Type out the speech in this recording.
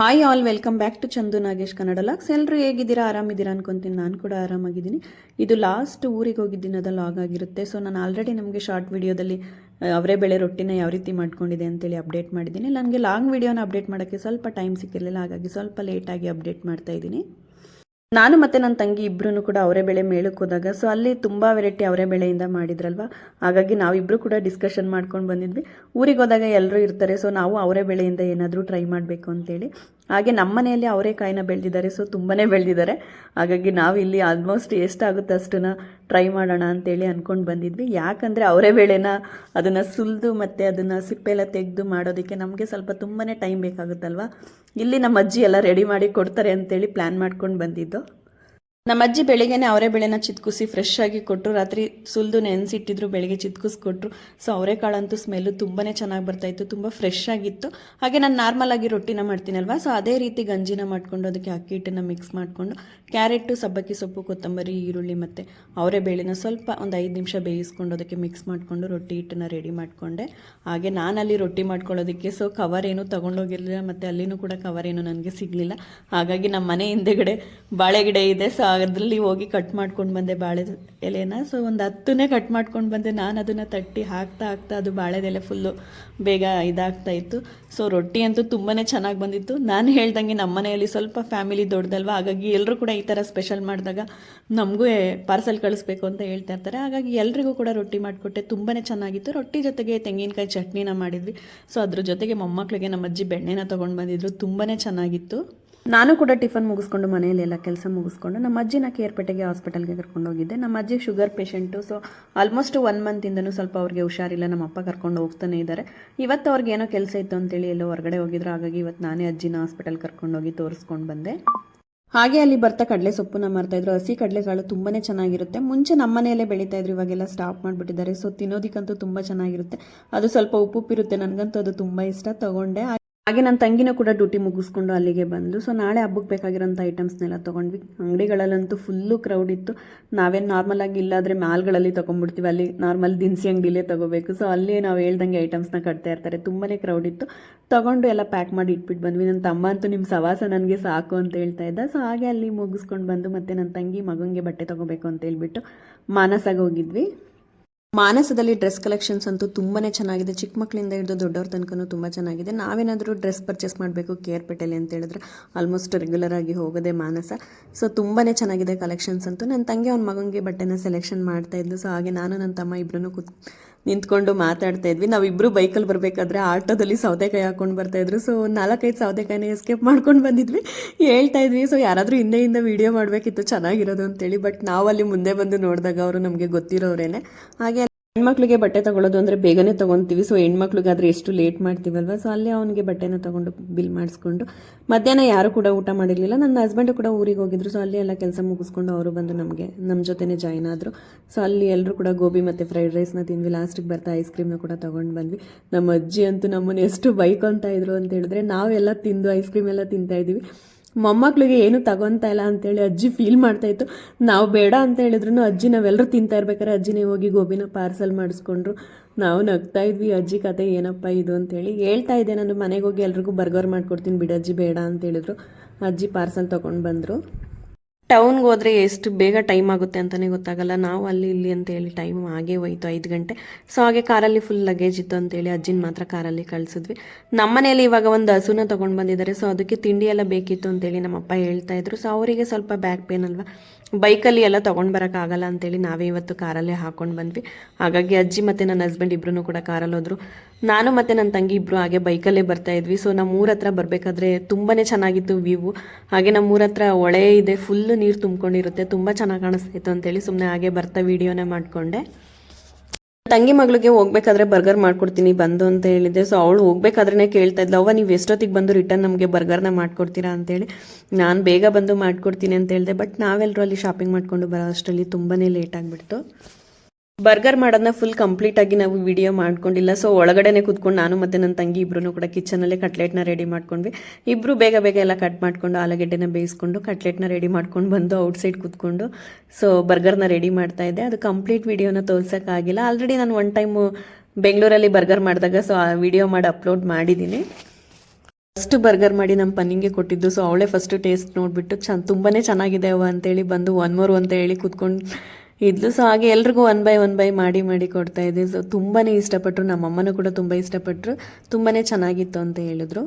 Hi all welcome back to Chandu Nagesh Kannada vlogs ಎಲ್ಲರೂ ಹೇಗಿದ್ದೀರಾ? ಆರಾಮಿದ್ದೀರಾ ಅನ್ಕೊಂತೀನಿ. ನಾನು ಕೂಡ ಆರಾಮಾಗಿದ್ದೀನಿ. ಇದು ಲಾಸ್ಟ್ ಊರಿಗೆ ಹೋಗಿದ್ದಿನದ ಲಾಗ್ ಆಗಿರುತ್ತೆ. ಸೊ ನಾನು ಆಲ್ರೆಡಿ ನಮಗೆ ಶಾರ್ಟ್ ವಿಡಿಯೋದಲ್ಲಿ ಅವರೇ ಬೆಳೆ ರೊಟ್ಟಿನ ಯಾವ ರೀತಿ ಮಾಡ್ಕೊಂಡಿದೆ ಅಂತೇಳಿ ಅಪ್ಡೇಟ್ ಮಾಡಿದ್ದೀನಿ. ನನಗೆ ಲಾಂಗ್ ವಿಡಿಯೋನ ಅಪ್ಡೇಟ್ ಮಾಡೋಕ್ಕೆ ಸ್ವಲ್ಪ ಟೈಮ್ ಸಿಕ್ಕಿರಲಿಲ್ಲ. ಹಾಗಾಗಿ ಸ್ವಲ್ಪ ಲೇಟಾಗಿ ಅಪ್ಡೇಟ್ ಮಾಡ್ತಾ ಇದ್ದೀನಿ. ನಾನು ಮತ್ತೆ ನನ್ನ ತಂಗಿ ಇಬ್ಬರೂ ಕೂಡ ಅವರೇ ಬೆಳೆ ಮೇಳಕ್ಕೆ ಹೋದಾಗ ಸೊ ಅಲ್ಲಿ ತುಂಬ ವೆರೈಟಿ ಅವರೇ ಬೆಳೆಯಿಂದ ಮಾಡಿದ್ರಲ್ವ? ಹಾಗಾಗಿ ನಾವಿಬ್ಬರು ಕೂಡ ಡಿಸ್ಕಷನ್ ಮಾಡ್ಕೊಂಡು ಬಂದಿದ್ವಿ. ಊರಿಗೆ ಹೋದಾಗ ಎಲ್ಲರೂ ಇರ್ತಾರೆ ಸೊ ನಾವು ಅವರೇ ಬೆಳೆಯಿಂದ ಏನಾದರೂ ಟ್ರೈ ಮಾಡಬೇಕು ಅಂತೇಳಿ. ಹಾಗೆ ನಮ್ಮ ಮನೆಯಲ್ಲಿ ಅವರೇಕಾಯಿನ ಬೆಳೆದಿದ್ದಾರೆ ಸೊ ತುಂಬಾ ಬೆಳೆದಿದ್ದಾರೆ. ಹಾಗಾಗಿ ನಾವು ಇಲ್ಲಿ ಆಲ್ಮೋಸ್ಟ್ ಎಷ್ಟಾಗುತ್ತೆ ಅಷ್ಟನ್ನ ಟ್ರೈ ಮಾಡೋಣ ಅಂತೇಳಿ ಅಂದ್ಕೊಂಡು ಬಂದಿದ್ವಿ. ಯಾಕಂದರೆ ಅವರೇ ಬೇಳೆನ ಅದನ್ನು ಸುಲಿದು ಮತ್ತು ಅದನ್ನು ಸಿಪ್ಪೆಲ್ಲ ತೆಗೆದು ಮಾಡೋದಕ್ಕೆ ನಮಗೆ ಸ್ವಲ್ಪ ತುಂಬಾ ಟೈಮ್ ಬೇಕಾಗುತ್ತಲ್ವ? ಇಲ್ಲಿ ನಮ್ಮ ಅಜ್ಜಿ ಎಲ್ಲ ರೆಡಿ ಮಾಡಿ ಕೊಡ್ತಾರೆ ಅಂತೇಳಿ ಪ್ಲ್ಯಾನ್ ಮಾಡ್ಕೊಂಡು ಬಂದಿದ್ದು. ನಮ್ಮ ಅಜ್ಜಿ ಬೆಳಿಗ್ಗೆನೆ ಅವರೇ ಬೆಳೆನ ಚಿತ್ಕುಸಿ ಫ್ರೆಶ್ ಆಗಿ ಕೊಟ್ಟರು ರಾತ್ರಿ ಸುಲಿದು ನೆನೆಸಿಟ್ಟಿದ್ರು, ಬೆಳಿಗ್ಗೆ ಚಿತ್ಕುಸ್ಕೊಟ್ರು. ಸೊ ಅವರೆಕಾಳಂತೂ ಸ್ಮೆಲ್ಲು ತುಂಬಾ ಚೆನ್ನಾಗಿ ಬರ್ತಾಯಿತ್ತು ತುಂಬ ಫ್ರೆಶ್ ಆಗಿತ್ತು. ಹಾಗೆ ನಾನು ನಾರ್ಮಲ್ ಆಗಿ ರೊಟ್ಟಿನ ಮಾಡ್ತೀನಲ್ವಾ? ಸೊ ಅದೇ ರೀತಿ ಗಂಜಿನ ಮಾಡಿಕೊಂಡು ಅದಕ್ಕೆ ಅಕ್ಕಿ ಹಿಟ್ಟನ್ನು ಮಿಕ್ಸ್ ಮಾಡಿಕೊಂಡು ಕ್ಯಾರೆಟು ಸಬ್ಬಕ್ಕಿ ಸೊಪ್ಪು, ಕೊತ್ತಂಬರಿ, ಈರುಳ್ಳಿ ಮತ್ತು ಅವರೇ ಬೇಳೆನ ಸ್ವಲ್ಪ ಒಂದು ಐದು ನಿಮಿಷ ಬೇಯಿಸ್ಕೊಂಡು ಅದಕ್ಕೆ ಮಿಕ್ಸ್ ಮಾಡಿಕೊಂಡು ರೊಟ್ಟಿ ಹಿಟ್ಟನ್ನು ರೆಡಿ ಮಾಡಿಕೊಂಡೆ. ಹಾಗೆ ನಾನಲ್ಲಿ ರೊಟ್ಟಿ ಮಾಡ್ಕೊಳ್ಳೋದಕ್ಕೆ ಸೊ ಕವರ್ ಏನು ತೊಗೊಂಡೋಗಿರಲಿಲ್ಲ, ಮತ್ತು ಅಲ್ಲಿನೂ ಕೂಡ ಕವರ್ ಏನು ನನಗೆ ಸಿಗಲಿಲ್ಲ. ಹಾಗಾಗಿ ನಮ್ಮ ಮನೆ ಹಿಂದೆಗಡೆ ಬಾಳೆಗಿಡ ಇದೆ ಸೊ ಅದರಲ್ಲಿ ಹೋಗಿ ಕಟ್ ಮಾಡ್ಕೊಂಡು ಬಂದೆ ಬಾಳೆ ಎಲೆನ. ಸೊ ಒಂದು ಹತ್ತನೇ ಕಟ್ ಮಾಡ್ಕೊಂಡು ಬಂದೆ. ನಾನು ಅದನ್ನು ತಟ್ಟಿ ಹಾಕ್ತಾ ಹಾಕ್ತಾ ಅದು ಬಾಳೆದೆಲೆ ಫುಲ್ಲು ಬೇಗ ಇದಾಗ್ತಾ ಇತ್ತು. ಸೊ ರೊಟ್ಟಿ ಅಂತೂ ತುಂಬಾ ಚೆನ್ನಾಗಿ ಬಂದಿತ್ತು. ನಾನು ಹೇಳ್ದಂಗೆ ನಮ್ಮ ಮನೆಯಲ್ಲಿ ಸ್ವಲ್ಪ ಫ್ಯಾಮಿಲಿ ದೊಡ್ಡದಲ್ವ, ಹಾಗಾಗಿ ಎಲ್ಲರೂ ಕೂಡ ಈ ಥರ ಸ್ಪೆಷಲ್ ಮಾಡಿದಾಗ ನಮಗೂ ಪಾರ್ಸೆಲ್ ಕಳಿಸ್ಬೇಕು ಅಂತ ಹೇಳ್ತಾ ಇರ್ತಾರೆ. ಹಾಗಾಗಿ ಎಲ್ರಿಗೂ ಕೂಡ ರೊಟ್ಟಿ ಮಾಡಿಕೊಟ್ಟೆ. ತುಂಬಾ ಚೆನ್ನಾಗಿತ್ತು. ರೊಟ್ಟಿ ಜೊತೆಗೆ ತೆಂಗಿನಕಾಯಿ ಚಟ್ನಿನ ಮಾಡಿದ್ವಿ. ಸೊ ಅದ್ರ ಜೊತೆಗೆ ಮೊಮ್ಮಕ್ಕಳಿಗೆ ನಮ್ಮ ಅಜ್ಜಿ ಬೆಣ್ಣೆನ ತೊಗೊಂಡು ಬಂದಿದ್ರು. ತುಂಬಾ ಚೆನ್ನಾಗಿತ್ತು. ನಾನು ಕೂಡ ಟಿಫನ್ ಮುಗಿಸ್ಕೊಂಡು ಮನೆಯಲ್ಲಿ ಎಲ್ಲ ಕೆಲಸ ಮುಗಿಸ್ಕೊಂಡು ನಮ್ಮ ಅಜ್ಜಿನ ಕೇರ್ಪೇಟೆಗೆ ಹಾಸ್ಪಿಟಲ್ಗೆ ಕರ್ಕೊಂಡು ಹೋಗಿದ್ದೆ. ನಮ್ಮ ಅಜ್ಜಿ sugar patient so almost one ಮಂತಿಂದನೂ ಸ್ವಲ್ಪ ಅವ್ರಿಗೆ ಹುಷಾರಿಲ್ಲ. ನಮ್ಮ ಅಪ್ಪ ಕರ್ಕೊಂಡು ಹೋಗ್ತಾನೆ ಇದ್ದಾರೆ. ಇವತ್ತು ಅವ್ರಿಗೆ ಏನೋ ಕೆಲಸ ಇತ್ತು ಅಂತೇಳಿ ಎಲ್ಲೋ ಹೊರಗಡೆ ಹೋಗಿದ್ರು. ಹಾಗಾಗಿ ಇವತ್ತು ನಾನೇ ಅಜ್ಜಿನ ಹಾಸ್ಪಿಟಲ್ ಕರ್ಕೊಂಡೋಗಿ ತೋರಿಸ್ಕೊಂಡು ಬಂದೆ. ಹಾಗೆ ಅಲ್ಲಿ ಬರ್ತಾ ಕಡಲೆ ಸೊಪ್ಪನ್ನ ಮಾರ್ತಾ ಇದ್ರು. ಹಸಿ ಕಡಲೆಕಾಳು ತುಂಬಾನೇ ಚೆನ್ನಾಗಿರುತ್ತೆ. ಮುಂಚೆ ನಮ್ಮ ಮನೆಯಲ್ಲೇ ಬೆಳೀತಾ ಇದ್ರು. ಇವಾಗೆಲ್ಲ ಸ್ಟಾಪ್ ಮಾಡಿಬಿಟ್ಟಿದ್ದಾರೆ. ಸೊ ತಿನ್ನೋದಕ್ಕಂತೂ ತುಂಬ ಚೆನ್ನಾಗಿರುತ್ತೆ. ಅದು ಸ್ವಲ್ಪ ಉಪ್ಪುಪ್ಪಿರುತ್ತೆ ನನಗಂತೂ ಅದು ತುಂಬ ಇಷ್ಟ. ತಗೊಂಡೆ. ಹಾಗೆ ನನ್ನ ತಂಗಿನೂ ಕೂಡ ಡ್ಯೂಟಿ ಮುಗಿಸ್ಕೊಂಡು ಅಲ್ಲಿಗೆ ಬಂದು ಸೊ ನಾಳೆ ಹಬ್ಬಕ್ಕೆ ಬೇಕಾಗಿರೋಂಥ ಐಟಮ್ಸ್ನೆಲ್ಲ ತೊಗೊಂಡ್ವಿ. ಅಂಗಡಿಗಳಲ್ಲಂತೂ ಫುಲ್ಲು ಕ್ರೌಡ್ ಇತ್ತು. ನಾವೇನು ನಾರ್ಮಲ್ ಆಗಿ ಇಲ್ಲಾದರೆ ಮಾಲ್ಗಳಲ್ಲಿ ತೊಗೊಂಡ್ಬಿಡ್ತೀವಿ. ಅಲ್ಲಿ ನಾರ್ಮಲ್ ದಿನಸಿ ಅಂಗಡಿಲೇ ತೊಗೋಬೇಕು. ಸೊ ಅಲ್ಲಿ ನಾವು ಹೇಳ್ದಂಗೆ ಐಟಮ್ಸ್ನ ಕಟ್ತಾ ಇರ್ತಾರೆ. ತುಂಬಾ ಕ್ರೌಡ್ ಇತ್ತು. ತೊಗೊಂಡು ಎಲ್ಲ ಪ್ಯಾಕ್ ಮಾಡಿ ಇಟ್ಬಿಟ್ಟು ಬಂದ್ವಿ. ನನ್ನ ತಮ್ಮ ಅಂತೂ ನಿಮ್ಮ ಸವಾಸ ನನಗೆ ಸಾಕು ಅಂತ ಹೇಳ್ತಾ ಇದ್ದ. ಸೊ ಹಾಗೆ ಅಲ್ಲಿ ಮುಗಿಸ್ಕೊಂಡು ಬಂದು ಮತ್ತೆ ನನ್ನ ತಂಗಿ ಮಗನಿಗೆ ಬಟ್ಟೆ ತೊಗೋಬೇಕು ಅಂತ ಹೇಳ್ಬಿಟ್ಟು ಮಾನಸಾಗ ಹೋಗಿದ್ವಿ. ಮಾನಸದಲ್ಲಿ ಡ್ರೆಸ್ ಕಲೆಕ್ಷನ್ಸ್ ಅಂತೂ ತುಂಬಾನೇ ಚೆನ್ನಾಗಿದೆ. ಚಿಕ್ಕ ಮಕ್ಕಳಿಂದ ಹಿಡಿದು ದೊಡ್ಡವ್ರ ತನಕನೂ ತುಂಬ ಚೆನ್ನಾಗಿದೆ. ನಾವೇನಾದರೂ ಡ್ರೆಸ್ ಪರ್ಚೇಸ್ ಮಾಡಬೇಕು ಕೇರ್ಪೇಟೆಲಿ ಅಂತ ಹೇಳಿದ್ರೆ ಆಲ್ಮೋಸ್ಟ್ ರೆಗ್ಯುಲರ್ ಆಗಿ ಹೋಗೋದೇ ಮಾನಸ. ಸೊ, ತುಂಬಾನೇ ಚೆನ್ನಾಗಿದೆ ಕಲೆಕ್ಷನ್ಸ್ ಅಂತೂ. ನನ್ನ ತಂಗಿ ಅವ್ನ ಮಗನಿಗೆ ಬಟ್ಟೆನ ಸೆಲೆಕ್ಷನ್ ಮಾಡ್ತಾ ಇದ್ದು ಸೊ, ಹಾಗೆ ನಾನು ನನ್ನ ತಮ್ಮ ಇಬ್ಬರೂ ಕೂತ್ ನಿಂತ್ಕೊಂಡು ಮಾತಾಡ್ತಾ ಇದ್ವಿ. ನಾವಿಬ್ಬರು ಬೈಕಲ್ಲಿ ಬರಬೇಕಾದ್ರೆ ಆಟೋದಲ್ಲಿ ಸೌತೆಕಾಯಿ ಹಾಕೊಂಡು ಬರ್ತಾ ಇದ್ರು. ಸೊ ನಾಲ್ಕೈದು ಸೌತೆಕಾಯಿನ ಎಸ್ಕೇಪ್ ಮಾಡ್ಕೊಂಡು ಬಂದಿದ್ವಿ. ಹೇಳ್ತಾ ಇದ್ವಿ ಸೊ ಯಾರಾದರೂ ಹಿಂದೆಯಿಂದ ವಿಡಿಯೋ ಮಾಡಬೇಕಿತ್ತು, ಚೆನ್ನಾಗಿರೋದು ಅಂತೇಳಿ. ಬಟ್ ನಾವಲ್ಲಿ ಮುಂದೆ ಬಂದು ನೋಡಿದಾಗ ಅವರು ನಮಗೆ ಗೊತ್ತಿರೋರೇನೆ. ಹಾಗೆ ಹೆಣ್ಮಕ್ಳಿಗೆ ಬಟ್ಟೆ ತಗೊಳ್ಳೋದು ಅಂದರೆ ಬೇಗನೆ ತೊಗೊತೀವಿ. ಸೊ ಹೆಣ್ಮಕ್ಳಿಗಾದ್ರೆ ಎಷ್ಟು ಲೇಟ್ ಮಾಡ್ತೀವಲ್ವ? ಸೊ ಅಲ್ಲೇ ಅವನಿಗೆ ಬಟ್ಟೆನ ತೊಗೊಂಡು ಬಿಲ್ ಮಾಡಿಸ್ಕೊಂಡು. ಮಧ್ಯಾಹ್ನ ಯಾರು ಕೂಡ ಊಟ ಮಾಡಿರಲಿಲ್ಲ. ನನ್ನ ಹಸ್ಬೆಂಡು ಕೂಡ ಊರಿಗೆ ಹೋಗಿದ್ರು. ಸೊ ಅಲ್ಲಿ ಎಲ್ಲ ಕೆಲಸ ಮುಗಿಸ್ಕೊಂಡು ಅವರು ಬಂದು ನಮಗೆ ನಮ್ಮ ಜೊತೆನೇ ಜಾಯ್ನ್ ಆದರು. ಸೊ ಅಲ್ಲಿ ಎಲ್ಲರೂ ಕೂಡ ಗೋಬಿ ಮತ್ತು ಫ್ರೈಡ್ ರೈಸ್ನ ತಿಂದ್ವಿ. ಲಾಸ್ಟಿಗೆ ಬರ್ತಾ ಐಸ್ ಕ್ರೀಮ್ನ ಕೂಡ ತೊಗೊಂಡು ಬಂದ್ವಿ. ನಮ್ಮ ಅಜ್ಜಿ ಅಂತೂ ನಮ್ಮನ್ನು ಎಷ್ಟು ಬೈಕೊಂತ ಇದ್ರು ಅಂತ ಹೇಳಿದ್ರೆ ನಾವೆಲ್ಲ ತಿಂದು ಐಸ್ ಕ್ರೀಮ್ ಎಲ್ಲ ತಿಂತಾ ಮೊಮ್ಮಕ್ಳಿಗೆ ಏನು ತಗೊತಾ ಇಲ್ಲ ಅಂತೇಳಿ ಅಜ್ಜಿ ಫೀಲ್ ಮಾಡ್ತಾಯಿತ್ತು ನಾವು ಬೇಡ ಅಂತ ಹೇಳಿದ್ರು ಅಜ್ಜಿ ನಾವೆಲ್ಲರೂ ತಿಂತಾ ಇರ್ಬೇಕಾದ್ರೆ ಅಜ್ಜಿನೇ ಹೋಗಿ ಗೋಬಿನ ಪಾರ್ಸಲ್ ಮಾಡಿಸ್ಕೊಂಡ್ರು. ನಾವು ನಗ್ತಾ ಇದ್ವಿ, ಅಜ್ಜಿ ಕತೆ ಏನಪ್ಪ ಇದು ಅಂತೇಳಿ. ಹೇಳ್ತಾ ಇದ್ದೆ, ನಾನು ಮನೆಗೆ ಹೋಗಿ ಎಲ್ರಿಗೂ ಬರ್ಗರ್ ಮಾಡ್ಕೊಡ್ತೀನಿ ಬಿಡಜ್ಜಿ ಬೇಡ ಅಂತ ಹೇಳಿದ್ರು. ಅಜ್ಜಿ ಪಾರ್ಸಲ್ ತೊಗೊಂಡು ಬಂದರು. ಟೌನ್ಗೆ ಹೋದರೆ ಎಷ್ಟು ಬೇಗ ಟೈಮ್ ಆಗುತ್ತೆ ಅಂತಲೇ ಗೊತ್ತಾಗಲ್ಲ. ನಾವು ಅಲ್ಲಿ ಇಲ್ಲಿ ಅಂತ ಹೇಳಿ ಟೈಮ್ ಹಾಗೆ ಹೋಯ್ತು ಐದು ಗಂಟೆ. ಸೊ ಹಾಗೆ ಕಾರಲ್ಲಿ ಫುಲ್ ಲಗೇಜ್ ಇತ್ತು ಅಂತೇಳಿ ಅಜ್ಜಿನ ಮಾತ್ರ ಕಾರಲ್ಲಿ ಕಳಿಸಿದ್ವಿ. ನಮ್ಮ ಮನೇಲಿ ಇವಾಗ ಒಂದು ಹಸುನ ತೊಗೊಂಡು ಬಂದಿದ್ದಾರೆ. ಸೊ ಅದಕ್ಕೆ ತಿಂಡಿ ಎಲ್ಲ ಬೇಕಿತ್ತು ಅಂತೇಳಿ ನಮ್ಮಪ್ಪ ಹೇಳ್ತಾ ಇದ್ರು. ಸೊ ಅವರಿಗೆ ಸ್ವಲ್ಪ ಬ್ಯಾಕ್ ಪೇನ್ ಅಲ್ವಾ? ಬೈಕಲ್ಲಿ ಎಲ್ಲ ತೊಗೊಂಡು ಬರೋಕ್ಕಾಗಲ್ಲ ಅಂತೇಳಿ ನಾವೇ ಇವತ್ತು ಕಾರಲ್ಲೇ ಹಾಕೊಂಡು ಬಂದ್ವಿ. ಹಾಗಾಗಿ ಅಜ್ಜಿ ಮತ್ತು ನನ್ನ ಹಸ್ಬೆಂಡ್ ಇಬ್ಬರೂ ಕೂಡ ಕಾರಲ್ಲಿ ಹೋದರು. ನಾನು ಮತ್ತು ನನ್ನ ತಂಗಿ ಇಬ್ಬರು ಹಾಗೆ ಬೈಕಲ್ಲೇ ಬರ್ತಾ ಇದ್ವಿ. ಸೊ ನಮ್ಮ ಊರ ಹತ್ರ ಬರಬೇಕಾದ್ರೆ ತುಂಬಾ ಚೆನ್ನಾಗಿತ್ತು ವ್ಯೂವು ಹಾಗೆ ನಮ್ಮ ಊರ ಹತ್ರ ಹೊಳೆ ಇದೆ ಫುಲ್ಲು ನೀರು ತುಂಬ್ಕೊಂಡಿರುತ್ತೆ, ತುಂಬ ಚೆನ್ನಾಗಿ ಕಾಣಿಸ್ತಿತ್ತು ಅಂತೇಳಿ ಸುಮ್ಮನೆ ಹಾಗೆ ಬರ್ತಾ ವೀಡಿಯೋನೇ ಮಾಡಿಕೊಂಡೆ. ತಂಗಿ ಮಗಳಿಗೆ ಹೋಗ್ಬೇಕಾದ್ರೆ ಬರ್ಗರ್ ಮಾಡ್ಕೊಡ್ತೀನಿ, ಬಂದು ಅಂತ ಹೇಳಿದ್ದೆ. ಸೊ ಅವಳು ಹೋಗ್ಬೇಕಾದ್ರೆ ಕೇಳ್ತಾ ಇದ್ಲು, ಅವ್ವ ನೀವು ಎಷ್ಟೊತ್ತಿಗೆ ಬಂದು ರಿಟರ್ನ್ ನಮಗೆ ಬರ್ಗರ್ನ ಮಾಡ್ಕೊಡ್ತೀರಾ ಅಂತೇಳಿ ನಾನು ಬೇಗ ಬಂದು ಮಾಡ್ಕೊಡ್ತೀನಿ ಅಂತ ಹೇಳಿದೆ. ಬಟ್ ನಾವೆಲ್ಲರೂ ಅಲ್ಲಿ ಶಾಪಿಂಗ್ ಮಾಡ್ಕೊಂಡು ಬರೋ ಅಷ್ಟರಲ್ಲಿ ತುಂಬಾ ಲೇಟ್ ಆಗಿಬಿಡ್ತು. ಬರ್ಗರ್ ಮಾಡೋದನ್ನ ಫುಲ್ ಕಂಪ್ಲೀಟ್ ಆಗಿ ನಾವು ವಿಡಿಯೋ ಮಾಡ್ಕೊಂಡಿಲ್ಲ. ಸೊ ಒಳಗಡೆನೆ ಕೂತ್ಕೊಂಡು ನಾನು ಮತ್ತೆ ನನ್ನ ತಂಗಿ ಇಬ್ಬರೂ ಕೂಡ ಕಿಚನಲ್ಲೇ ಕಟ್ಲೆಟ್ನ ರೆಡಿ ಮಾಡ್ಕೊಂಡ್ವಿ. ಇಬ್ರು ಬೇಗ ಬೇಗ ಎಲ್ಲ ಕಟ್ ಮಾಡ್ಕೊಂಡು ಆಲೂಗೆಡ್ಡೆನ ಬೇಯಿಸ್ಕೊಂಡು ಕಟ್ಲೆಟ್ನ ರೆಡಿ ಮಾಡ್ಕೊಂಡು ಬಂದು ಔಟ್ಸೈಡ್ ಕೂತ್ಕೊಂಡು ಸೊ ಬರ್ಗರ್ನ ರೆಡಿ ಮಾಡ್ತಾ ಇದ್ದೆ. ಅದು ಕಂಪ್ಲೀಟ್ ವಿಡಿಯೋನ ತೋರ್ಸೋಕ್ಕಾಗಿಲ್ಲ ಆಲ್ರೆಡಿ ನಾನು ಒನ್ ಟೈಮು ಬೆಂಗಳೂರಲ್ಲಿ ಬರ್ಗರ್ ಮಾಡಿದಾಗ ಸೊ ಆ ವಿಡಿಯೋ ಮಾಡಿ ಅಪ್ಲೋಡ್ ಮಾಡಿದ್ದೀನಿ ಫಸ್ಟ್ ಬರ್ಗರ್ ಮಾಡಿ ನಮ್ಮ ಪನ್ನಿಂಗೆ ಕೊಟ್ಟಿದ್ದು ಸೊ ಅವಳೇ ಫಸ್ಟ್ ಟೇಸ್ಟ್ ನೋಡಿಬಿಟ್ಟು ಚೆನ್ನ ತುಂಬಾ ಚೆನ್ನಾಗಿದೆ ಅವ ಅಂತೇಳಿ ಬಂದು ಒನ್ ಮೋರ್ ಅಂತ ಹೇಳಿ ಕೂತ್ಕೊಂಡು ಇದ್ಲು. ಸೊ ಹಾಗೆ ಎಲ್ರಿಗೂ ಒನ್ ಬೈ ಒನ್ ಬೈ ಮಾಡಿ ಮಾಡಿ ಕೊಡ್ತಾ ಇದ್ದೆ. ಸೊ ತುಂಬಾ ಇಷ್ಟಪಟ್ಟರು ನಮ್ಮಮ್ಮನೂ ಕೂಡ ತುಂಬ ಇಷ್ಟಪಟ್ಟರು ತುಂಬಾ ಚೆನ್ನಾಗಿತ್ತು ಅಂತ ಹೇಳಿದ್ರು.